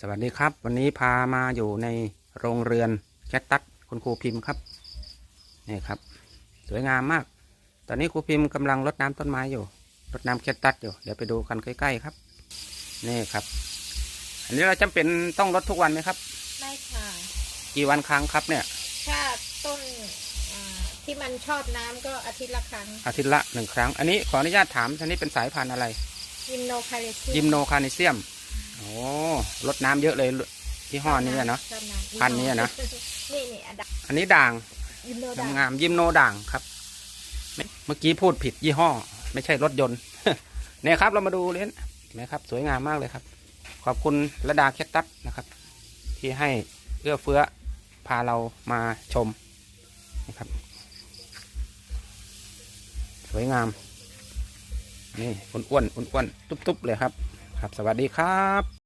สวัสดีครับ วันนี้พามาอยู่ในโรงเรือนแคตตัสคุณครูพิมพ์ครับนี่ครับ สวยงามมาก ตอนนี้ครูพิมพ์กำลังรดน้ำต้นไม้อยู่รดน้ำแคตตัสอยู่เดี๋ยวไปดูกันใกล้ๆครับนี่ครับ อันนี้เราจำเป็นต้องรดทุกวันไหมครับไม่ค่ะกี่วันครั้งครับเนี่ยถ้าต้นอ่าที่มันชอบน้ำก็อาทิตย์ละครั้งอาทิตย์ละหนึ่งครั้ง อันนี้ขออนุญาตถามอันนี้เป็นสายพันธุ์อะไรยิมโนคาเลเซียยิมโนคานิเซียมโอ้ รดน้ำเยอะเลยที่ห้อนี้อะเนาะชอบน้ำพันธุ์นี้อะนะนี่นี่อันดับอันนี้ด่างยิมโนดังงามๆยิมโนด่างครับไม่เมื่อกี้พูดผิดยี่ห้อ ไม่ใช่รถยนต์เนี่ยครับเรามาดูเลนเห็นไหมครับ สวยงามมากเลยครับ ขอบคุณระดาแคตตัสนะครับ ที่ให้เอื้อเฟื้อพาเรามาชมนะครับ สวยงาม นี่อ้วนๆอ้วนๆตุ๊บๆเลยครับ ครับ สวัสดีครับ